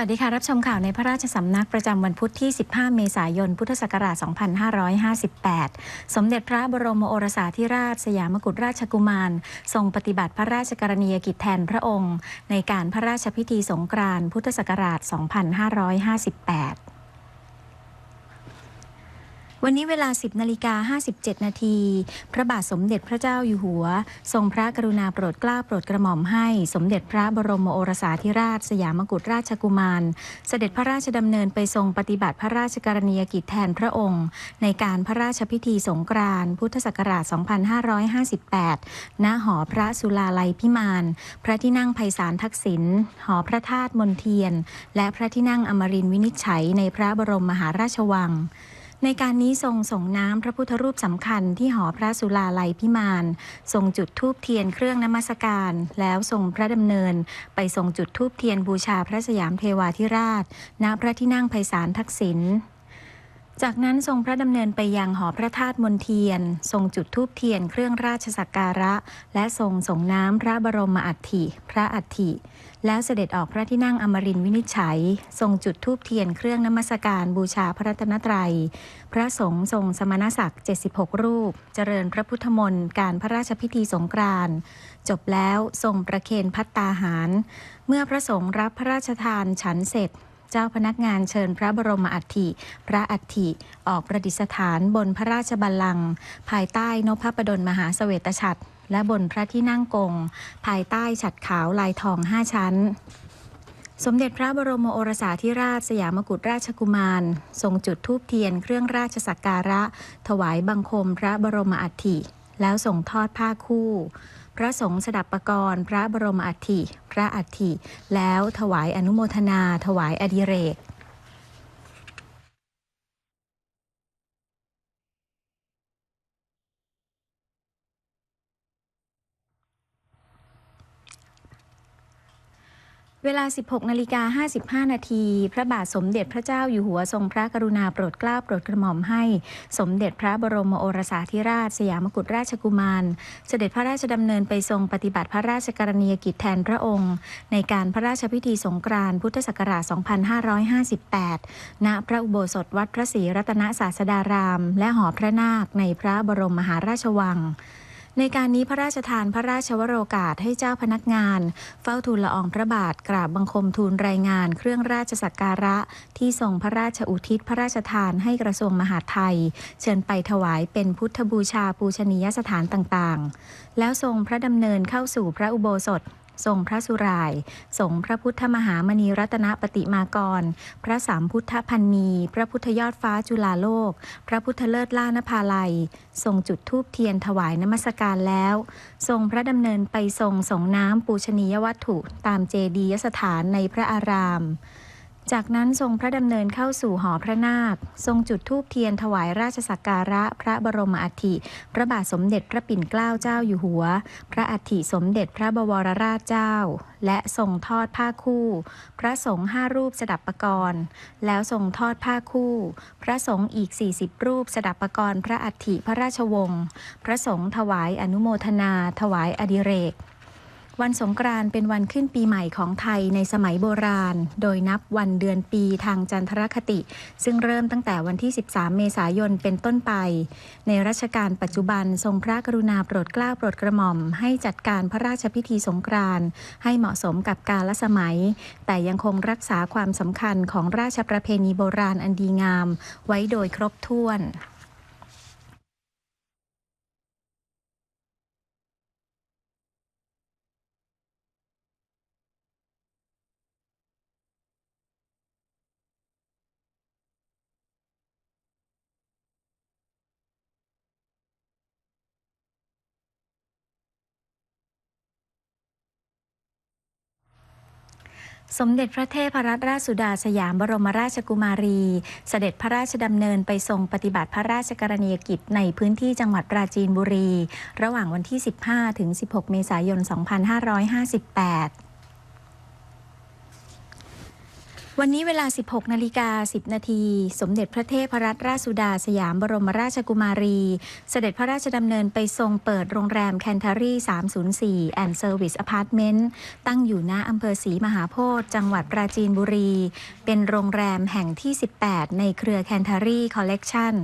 สวัสดีค่ะ รับชมข่าวในพระราชสำนักประจำวันพุธที่ 15 เมษายน พุทธศักราช 2558 สมเด็จพระบรมโอรสาธิราช สยามกุฎราชกุมาร ทรงปฏิบัติพระราชกรณียกิจแทนพระองค์ ในการพระราชพิธีสงกรานต์พุทธศักราช 2558 วันนี้เวลา 10นาฬิกา57 นาที พระบาทสมเด็จพระเจ้าอยู่หัว ทรงพระกรุณาโปรดเกล้าโปรดกระหม่อมให้สมเด็จพระบรมโอรสาธิราช สยามกุฎราชกุมาร เสด็จพระราชดำเนินไปทรงปฏิบัติพระราชกรณียกิจแทนพระองค์ ในการพระราชพิธีสงกรานต์พุทธศักราช 2558 ณ หอพระสุลาลัยพิมาน พระที่นั่งไพศาลทักษิณ หอพระธาตุมนเทียน และพระที่นั่งอมรินวินิจฉัยในพระบรมมหาราชวัง ในการนี้ทรงส่งน้ำพระพุทธรูปสำคัญที่หอพระสุลาลัยพิมาน ทรงจุดธูปเทียนเครื่องนมัสการ แล้วทรงพระดำเนิน ไปทรงจุดธูปเทียนบูชาพระสยามเทวาธิราช ณ พระที่นั่งไพศาลทักษิณจากนั้นทรงพระดำเนินไปยังหอพระธาตุมนเทียน ทรงจุดธูปเทียนเครื่องราชสักการะ และทรงส่งน้ำพระบรมอัฐิ พระอัฐิ แล้วเสด็จออกพระที่นั่งอมรินวินิจฉัย ทรงจุดธูปเทียนเครื่องนมัสการบูชาพระรัตนตรัย พระสงฆ์ทรงสมณศักดิ์ 76 รูป เจริญพระพุทธมนต์การพระราชพิธีสงกรานต์จบแล้วทรงประเคนพัตตาหาร เมื่อพระสงฆ์รับพระราชทานฉันเสร็จ เจ้าพนักงานเชิญพระบรมอัฐิ พระอัฐิ ออกประดิษฐานบนพระราชบัลลังก์ภายใต้นพประดลมหาเสวตฉัตร และบนพระที่นั่งกง ภายใต้ฉัตรขาวลายทองห้าชั้น สมเด็จพระบรมโอรสาธิราชสยามกุฎราชกุมาร ทรงจุดธูปเทียนเครื่องราชสักการะ ถวายบังคมพระบรมอัฐิ แล้วส่งทอดผ้าคู่ พระสงฆ์สดับประกรณ์พระบรมอัฐิ พระอัฐิ แล้วถวายอนุโมทนา ถวายอดิเรก เวลา 16นาฬิกา55 นาที พระบาทสมเด็จพระเจ้าอยู่หัวทรงพระกรุณาโปรดเกล้าโปรดกระหม่อมให้ สมเด็จพระบรมโอรสาธิราช สยามกุฎราชกุมาร เสด็จพระราชดำเนินไปทรงปฏิบัติพระราชกรณียกิจแทนพระองค์ ในการพระราชพิธีสงกรานต์พุทธศักราช 2558 ณ พระอุโบสถวัดพระศรีรัตนศาสดาราม และหอพระนาคในพระบรมมหาราชวัง ในการนี้พระราชทานพระราชวโรกาสให้เจ้าพนักงาน เฝ้าทูลละอองพระบาทกราบบังคมทูลรายงาน เครื่องราชสักการะที่ทรงพระราชอุทิศพระราชทานให้กระทรวงมหาดไทย เชิญไปถวายเป็นพุทธบูชาปูชนียสถานต่างๆ แล้วทรงพระดำเนินเข้าสู่พระอุโบสถ ทรงพระสุราย สงพระพุทธมหามณีรัตนปฏิมากร พระสามพุทธพันนี พระพุทธยอดฟ้าจุฬาโลก พระพุทธเลิศล่านภาลัย ทรงจุดทูปเทียนถวายนมัสการแล้ว ทรงพระดำเนินไปทรงสงน้ำปูชนียวัตถุ ตามเจดียสถานในพระอาราม จากนั้นทรงพระดำเนินเข้าสู่หอพระนาค ทรงจุดธูปเทียนถวายราชสักการะพระบรมอัฐิ พระบาทสมเด็จพระปิ่นเกล้าเจ้าอยู่หัว พระอัฐิสมเด็จพระบวรราชเจ้า และทรงทอดผ้าคู่ พระสงฆ์ห้ารูปสดับประกรณ์แล้วทรงทอดผ้าคู่ พระสงฆ์อีก 40 รูปสดับประกรณ์พระอัฐิพระราชวงศ์ พระสงฆ์ถวายอนุโมทนา ถวายอดิเรก วันสงกรานต์เป็นวันขึ้นปีใหม่ของไทยในสมัยโบราณ โดยนับวันเดือนปีทางจันทรคติ ซึ่งเริ่มตั้งแต่วันที่ 13 เมษายนเป็นต้นไป ในรัชกาลปัจจุบันทรงพระกรุณาโปรดเกล้าโปรดกระหม่อม ให้จัดการพระราชพิธีสงกรานต์ให้เหมาะสมกับกาลสมัย แต่ยังคงรักษาความสำคัญของราชประเพณีโบราณอันดีงาม ไว้โดยครบถ้วน สมเด็จพระเทพรัตนราชสุดาสยามบรมราชกุมารี เสด็จพระราชดำเนินไปทรงปฏิบัติพระราชกรณียกิจในพื้นที่จังหวัดปราจีนบุรี ระหว่างวันที่ 15 ถึง 16 เมษายน 2558 วันนี้เวลา 16 นาฬิกา 10 นาที สมเด็จพระเทพรัตนราชสุดาสยามบรมราชกุมารี เสด็จพระราชดำเนินไปทรงเปิดโรงแรมแคนทารี304 แอนด์เซอร์วิสอพาร์ตเมนต์ ตั้งอยู่ณอำเภอศรีมหาโพธิ์จังหวัดปราจีนบุรี เป็นโรงแรมแห่งที่ 18 ในเครือแคนทารีคอลเลกชัน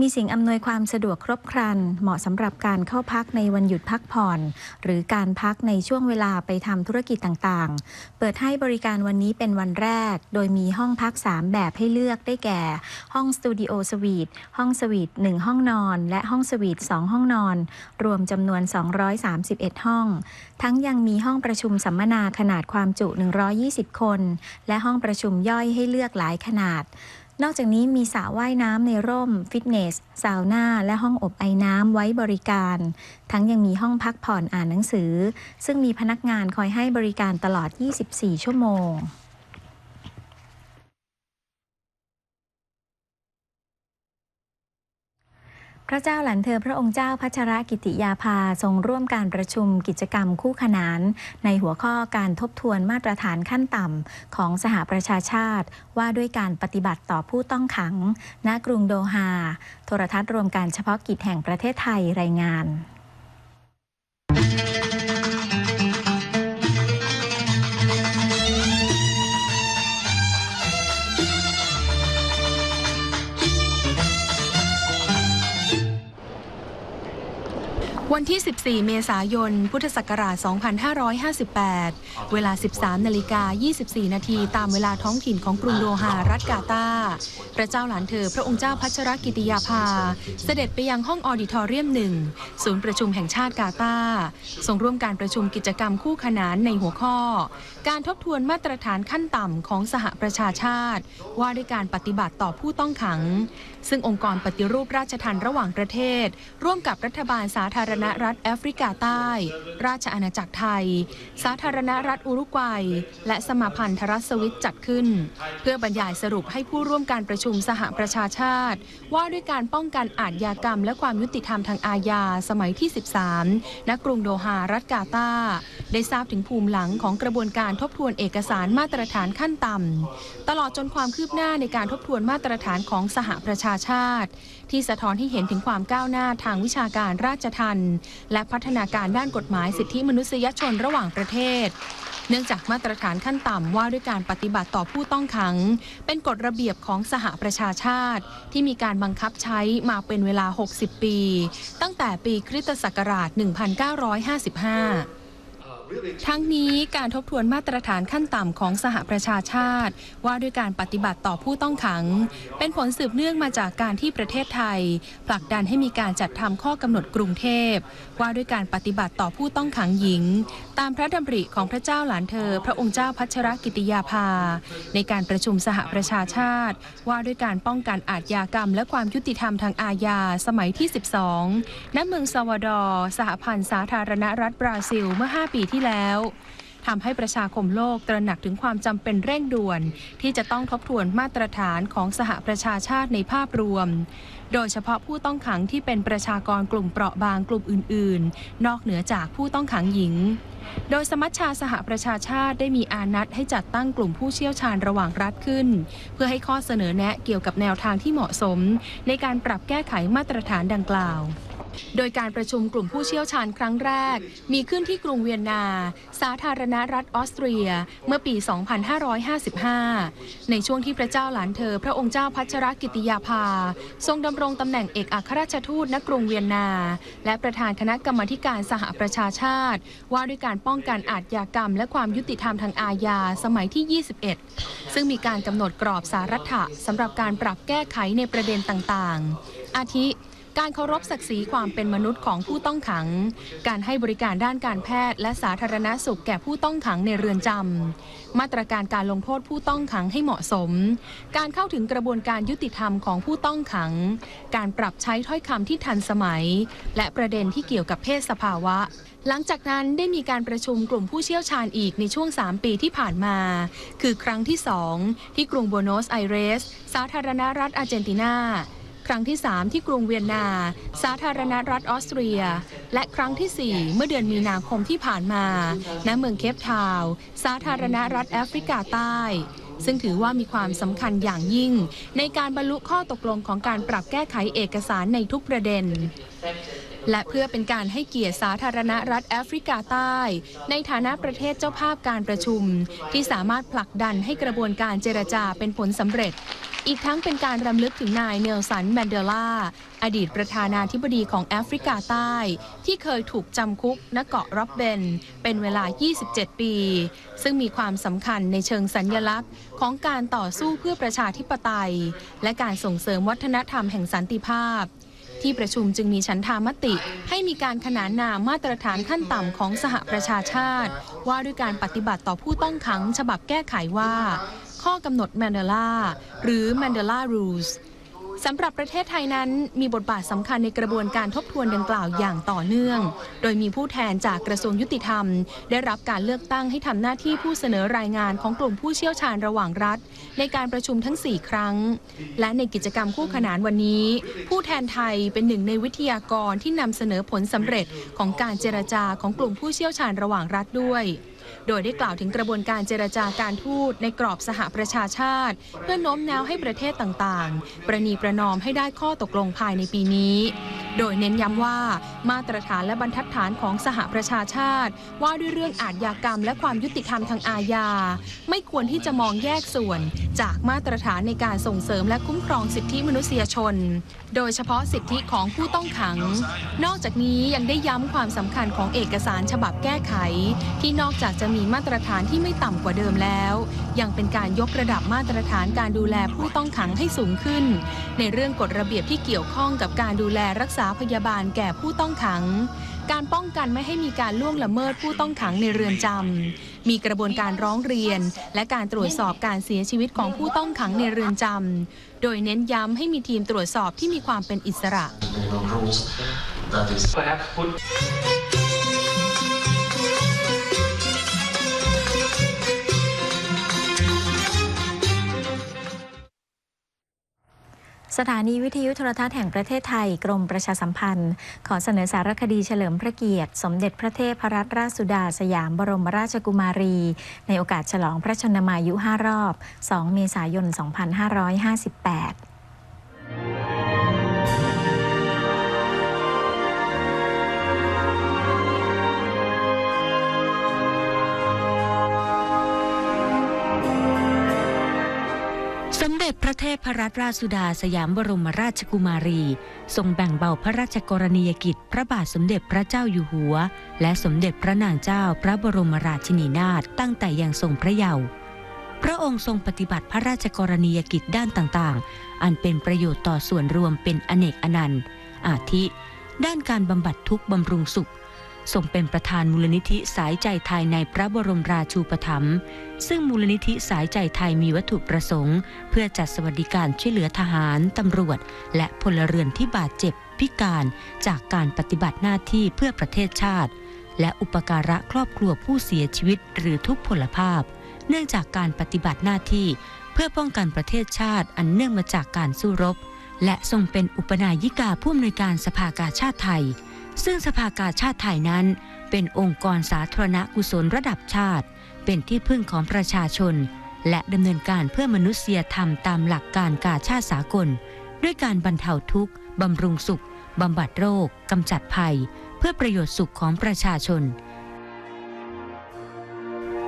มีสิ่งอำนวยความสะดวกครบครัน เหมาะสำหรับการเข้าพักในวันหยุดพักผ่อน หรือการพักในช่วงเวลาไปทำธุรกิจต่างๆ เปิดให้บริการวันนี้เป็นวันแรกโดยมีห้องพัก 3 แบบให้เลือกได้แก่ ห้องสตูดิโอสวีทห้องสวีท1ห้องนอน และห้องสวีท2ห้องนอน รวมจำนวน 231 ห้อง ทั้งยังมีห้องประชุมสัมมนาขนาดความจุ 120 คน และห้องประชุมย่อยให้เลือกหลายขนาดนอกจากนี้มีสระว่ายน้ำในร่ม ฟิตเนส ซาวน่า และห้องอบไอน้ำไว้บริการ ทั้งยังมีห้องพักผ่อนอ่านหนังสือ ซึ่งมีพนักงานคอยให้บริการตลอด 24 ชั่วโมง พระเจ้าหลานเธอพระองค์เจ้าพัชรกิติยาภาทรงร่วมการประชุมกิจกรรมคู่ขนาน ในหัวข้อการทบทวนมาตรฐานขั้นต่ำของสหประชาชาติ ว่าด้วยการปฏิบัติต่อผู้ต้องขัง ณกรุงโดฮา โทรทัศน์รวมการเฉพาะกิจแห่งประเทศไทยรายงาน วันที่ 14 เมษายน พุทธศักราช 2558 เวลา 13 นาฬิกา 24 นาทีตามเวลาท้องถิ่นของกรุงโดฮารัฐกาตาร์พระเจ้าหลานเธอพระองค์เจ้าพัชรกิติยาภา เสด็จไปยังห้องออดิทอเรียมหนึ่งศูนย์ประชุมแห่งชาติกาตาร์ทรงร่วมการประชุมกิจกรรมคู่ขนานในหัวข้อ การทบทวนมาตรฐานขั้นต่ำของสหประชาชาติ ว่าด้วยการปฏิบัติต่อผู้ต้องขัง ซึ่งองค์กรปฏิรูปราชทัณฑ์ระหว่างประเทศ ร่วมกับรัฐบาลสาธารณรัฐแอฟริกาใต้ ราชอาณาจักรไทย สาธารณรัฐอุรุกวัย และสมาพันธรัฐสวิตจัดขึ้น เพื่อบรรยายสรุปให้ผู้ร่วมการประชุมสหประชาชาติ ว่าด้วยการป้องกันอาชญากรรม และความยุติธรรมทางอาญาสมัยที่ 13 ณ กรุงโดฮารัฐกาตาได้ทราบถึงภูมิหลังของกระบวนการทบทวนเอกสารมาตรฐานขั้นต่ำตลอดจนความคืบหน้าในการทบทวนมาตรฐานของสหประชาชาติ ที่สะท้อนให้เห็นถึงความก้าวหน้าทางวิชาการราชทัณฑ์และพัฒนาการด้านกฎหมายสิทธิมนุษยชนระหว่างประเทศ เนื่องจากมาตรฐานขั้นต่ำว่าด้วยการปฏิบัติต่อผู้ต้องขัง เป็นกฎระเบียบของสหประชาชาติ ที่มีการบังคับใช้มาเป็นเวลา 60 ปี ตั้งแต่ปีคริสตศักราช 1955 ทั้งนี้การทบทวนมาตรฐานขั้นต่ำของสหประชาชาติ ว่าด้วยการปฏิบัติต่อผู้ต้องขัง เป็นผลสืบเนื่องมาจากการที่ประเทศไทย ผลักดันให้มีการจัดทำข้อกำหนดกรุงเทพ ว่าด้วยการปฏิบัติต่อผู้ต้องขังหญิง ตามพระดำริของพระเจ้าหลานเธอ พระองค์เจ้าพัชรกิติยาภา ในการประชุมสหประชาชาติ ว่าด้วยการป้องกันอาชญากรรม และความยุติธรรมทางอาญาสมัยที่ 12ณเมืองซาวดอร์สหพันธ์สาธารณรัฐบราซิลเมื่อ 5 ปีที่แล้วทำให้ประชาคมโลกตระหนักถึงความจำเป็นเร่งด่วน ที่จะต้องทบทวนมาตรฐานของสหประชาชาติในภาพรวม โดยเฉพาะผู้ต้องขังที่เป็นประชากรกลุ่มเปราะบางกลุ่มอื่น ๆ นอกเหนือจากผู้ต้องขังหญิง โดยสมัชชาสหประชาชาติได้มีอานัดให้จัดตั้งกลุ่มผู้เชี่ยวชาญระหว่างรัฐขึ้น เพื่อให้ข้อเสนอแนะเกี่ยวกับแนวทางที่เหมาะสม ในการปรับแก้ไขมาตรฐานดังกล่าว โดยการประชุมกลุ่มผู้เชี่ยวชาญครั้งแรก มีขึ้นที่กรุงเวียนนา สาธารณรัฐออสเตรีย เมื่อปี 2555 ในช่วงที่พระเจ้าหลานเธอ พระองค์เจ้าพัชรกิติยาภา ทรงดำรงตำแหน่งเอกอัครราชทูตณกรุงเวียนนา และประธานคณะกรรมการสหประชาชาติ ว่าด้วยการป้องกันอาชญากรรม และความยุติธรรมทางอาญาสมัยที่ 21 ซึ่งมีการกำหนดกรอบสารัฐะสำหรับการปรับแก้ไขในประเด็นต่างๆ อาทิ การเคารพศักดิ์ศรีความเป็นมนุษย์ของผู้ต้องขัง การให้บริการด้านการแพทย์ และสาธารณสุขแก่ผู้ต้องขังในเรือนจำ มาตรการการลงโทษผู้ต้องขังให้เหมาะสม การเข้าถึงกระบวนการยุติธรรมของผู้ต้องขัง การปรับใช้ถ้อยคำที่ทันสมัย และประเด็นที่เกี่ยวกับเพศสภาวะหลังจากนั้นได้มีการประชุมกลุ่มผู้เชี่ยวชาญอีกในช่วง 3 ปีที่ผ่านมา คือครั้งที่ 2 ที่กรุงโบโนสไอเรส สาธารณรัฐอาร์เจนตินา ครั้งที่ 3 ที่กรุงเวียนนา สาธารณรัฐออสเตรีย และครั้งที่ 4 เมื่อเดือนมีนาคมที่ผ่านมา ณ เมืองเคปทาวน์สาธารณรัฐแอฟริกาใต้ ซึ่งถือว่ามีความสำคัญอย่างยิ่ง ในการบรรลุข้อตกลงของการปรับแก้ไขเอกสารในทุกประเด็นและเพื่อเป็นการให้เกียรติสาธารณรัฐแอฟริกาใต้ ในฐานะประเทศเจ้าภาพการประชุม ที่สามารถผลักดันให้กระบวนการเจรจาเป็นผลสำเร็จ อีกทั้งเป็นการรำลึกถึงนายเนลสันแมนเดลา อดีตประธานาธิบดีของแอฟริกาใต้ ที่เคยถูกจำคุกณเกาะร็อบเบน เป็นเวลา 27 ปี ซึ่งมีความสำคัญในเชิงสัญญลักษณ์ ของการต่อสู้เพื่อประชาธิปไตย และการส่งเสริมวัฒนธรรมแห่งสันติภาพที่ประชุมจึงมีฉันทามติ ให้มีการขนานนามมาตรฐานขั้นต่ำของสหประชาชาติ ว่าด้วยการปฏิบัติต่อผู้ต้องขังฉบับแก้ไขว่า ข้อกำหนดแมนเดลาหรือ Mandela Rules สำหรับประเทศไทยนั้นมีบทบาทสำคัญในกระบวนการทบทวนดังกล่าวอย่างต่อเนื่อง โดยมีผู้แทนจากกระทรวงยุติธรรม ได้รับการเลือกตั้งให้ทำหน้าที่ผู้เสนอรายงานของกลุ่มผู้เชี่ยวชาญระหว่างรัฐ ในการประชุมทั้ง 4 ครั้ง และในกิจกรรมคู่ขนานวันนี้ ผู้แทนไทยเป็นหนึ่งในวิทยากรที่นำเสนอผลสำเร็จของการเจรจาของกลุ่มผู้เชี่ยวชาญระหว่างรัฐด้วย โดยได้กล่าวถึงกระบวนการเจรจาการทูตในกรอบสหประชาชาติ เพื่อโน้มน้าวให้ประเทศต่างๆ ประนีประนอมให้ได้ข้อตกลงภายในปีนี้ โดยเน้นย้ำว่ามาตรฐานและบรรทัดฐานของสหประชาชาติ ว่าด้วยเรื่องอาชญากรรม และความยุติธรรมทางอาญา ไม่ควรที่จะมองแยกส่วน จากมาตรฐานในการส่งเสริมและคุ้มครองสิทธิมนุษยชน โดยเฉพาะสิทธิของผู้ต้องขัง นอกจากนี้ยังได้ย้ำความสำคัญของเอกสารฉบับแก้ไข ที่นอกจากจะมีมาตรฐานที่ไม่ต่ำกว่าเดิมแล้ว ยังเป็นการยกระดับมาตรฐานการดูแลผู้ต้องขังให้สูงขึ้น ในเรื่องกฎระเบียบที่เกี่ยวข้องกับการดูแลรักษาพยาบาลแก่ผู้ต้องขัง การป้องกันไม่ให้มีการล่วงละเมิดผู้ต้องขังในเรือนจำมีกระบวนการร้องเรียน และการตรวจสอบการเสียชีวิตของผู้ต้องขังในเรือนจำโดยเน้นย้ำให้มีทีมตรวจสอบที่มีความเป็นอิสระ สถานีวิทยุโทรทัศน์แห่งประเทศไทยกรมประชาสัมพันธ์ ขอเสนอสารคดีเฉลิมพระเกียรติ สมเด็จพระเทพรัตนราชสุดาสยามบรมราชกุมารี ในโอกาสฉลองพระชนมายุ 5 รอบ 2 เมษายน 2558 ระเทพรัตนราชสุดาสยามบรมราชกุมารี ทรงแบ่งเบาพระราชกรณียกิจ พระบาทสมเด็จพระเจ้าอยู่หัว และสมเด็จพระนางเจ้าพระบรมราชินีนาถตั้งแต่ยังทรงพระเยาว์พระองค์ทรงปฏิบัติพระราชกรณียกิจด้านต่างๆ อันเป็นประโยชน์ต่อส่วนรวมเป็นอเนกอนันต์ อาทิ ด้านการบำบัดทุกข์บำรุงสุข ทรงเป็นประธานมูลนิธิสายใจไทยในพระบรมราชูปถัมภ์ซึ่งมูลนิธิสายใจไทยมีวัตถุประสงค์ เพื่อจัดสวัสดิการช่วยเหลือทหาร ตำรวจ และพลเรือนที่บาดเจ็บ พิการจากการปฏิบัติหน้าที่เพื่อประเทศชาติ และอุปการะครอบครัวผู้เสียชีวิต หรือทุกพลภาพ เนื่องจากการปฏิบัติหน้าที่ เพื่อป้องกันประเทศชาติอันเนื่องมาจากการสู้รบและทรงเป็นอุปนายิกาผู้อำนวยการสภากาชาติไทย ซึ่งสภากาชาติไทยนั้น เป็นองค์กรสาธารณกุศลระดับชาติ เป็นที่พึ่งของประชาชน และดำเนินการเพื่อมนุษยธรรมตามหลักการกาชาติสากล ด้วยการบรรเทาทุกข์บำรุงสุขบำบัดโรคกำจัดภัย เพื่อประโยชน์สุขของประชาชน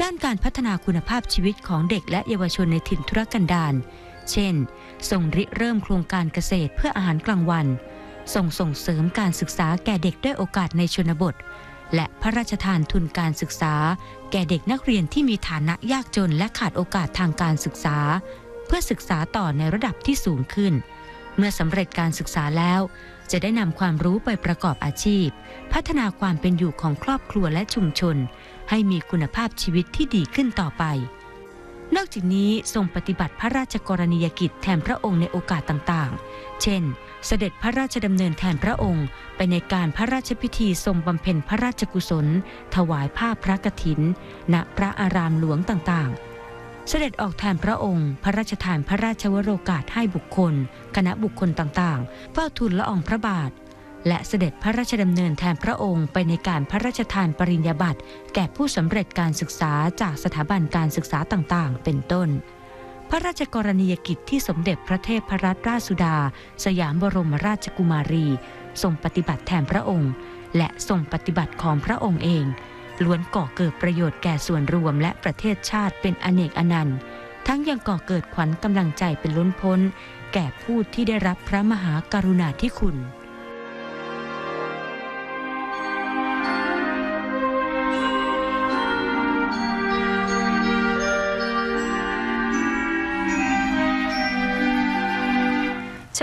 ด้านการพัฒนาคุณภาพชีวิตของเด็กและเยาวชนในถิ่นทุรกันดารเช่นทรงริเริ่มโครงการเกษตรเพื่ออาหารกลางวัน ทรงส่งเสริมการศึกษาแก่เด็กด้วยโอกาสในชนบท และพระราชทานทุนการศึกษา แก่เด็กนักเรียนที่มีฐานะยากจนและขาดโอกาสทางการศึกษา เพื่อศึกษาต่อในระดับที่สูงขึ้น เมื่อสำเร็จการศึกษาแล้ว จะได้นำความรู้ไปประกอบอาชีพ พัฒนาความเป็นอยู่ของครอบครัวและชุมชน ให้มีคุณภาพชีวิตที่ดีขึ้นต่อไป นอกจากนี้ทรงปฏิบัติพระราชกรณียกิจแทนพระองค์ในโอกาสต่างๆ เช่น เสด็จพระราชดำเนินแทนพระองค์ ไปในการพระราชพิธีทรงบำเพ็ญพระราชกุศล ถวายผ้าพระกฐิน ณ พระอารามหลวงต่างๆเสด็จออกแทนพระองค์ พระราชทานพระราชวโรกาสให้บุคคล คณะบุคคลต่างๆ เฝ้าทูลละอองพระบาท และเสด็จพระราชดำเนินแทนพระองค์ไปในการพระราชทานปริญญาบัตรแก่ผู้สำเร็จการศึกษาจากสถาบันการศึกษาต่างๆ เป็นต้น พระราชกรณียกิจที่สมเด็จพระเทพรัตนราชสุดา สยามบรมราชกุมารี ทรงปฏิบัติแทนพระองค์ และทรงปฏิบัติของพระองค์เอง ล้วนก่อเกิดประโยชน์แก่ส่วนรวมและประเทศชาติเป็นอเนกอนันต์ ทั้งยังก่อเกิดขวัญกำลังใจเป็นล้นพ้น แก่ผู้ที่ได้รับพระมหากรุณาธิคุณ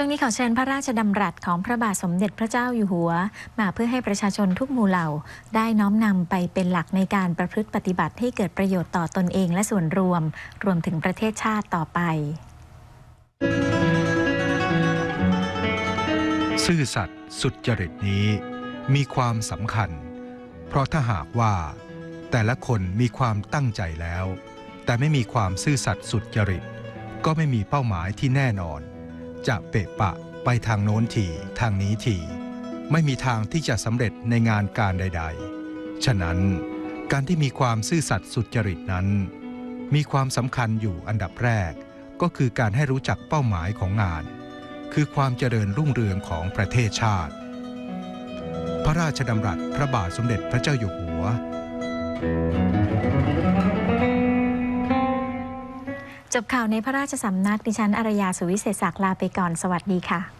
ช่วงนี้ขอเชิญพระราชดำรัสของพระบาทสมเด็จพระเจ้าอยู่หัว มาเพื่อให้ประชาชนทุกหมู่เหล่า ได้น้อมนำไปเป็นหลักในการประพฤติปฏิบัติให้เกิดประโยชน์ต่อตนเองและส่วนรวม รวมถึงประเทศชาติต่อไป ซื่อสัตย์สุดจริตนี้ มีความสำคัญ เพราะถ้าหากว่า แต่ละคนมีความตั้งใจแล้ว แต่ไม่มีความซื่อสัตย์สุดจริต ก็ไม่มีเป้าหมายที่แน่นอน จะเปะปะไปทางโน้นทีทางนี้ทีไม่มีทางที่จะสำเร็จในงานการใด ๆ ฉะนั้นการที่มีความซื่อสัตย์สุจริตนั้น มีความสำคัญอยู่อันดับแรก ก็คือการให้รู้จักเป้าหมายของงาน คือความเจริญรุ่งเรืองของประเทศชาติ พระราชดำรัสพระบาทสมเด็จพระเจ้าอยู่หัว จบข่าวในพระราชสำนักดิฉันอารยาสุวิเศษศักดิ์ลาไปก่อนสวัสดีค่ะ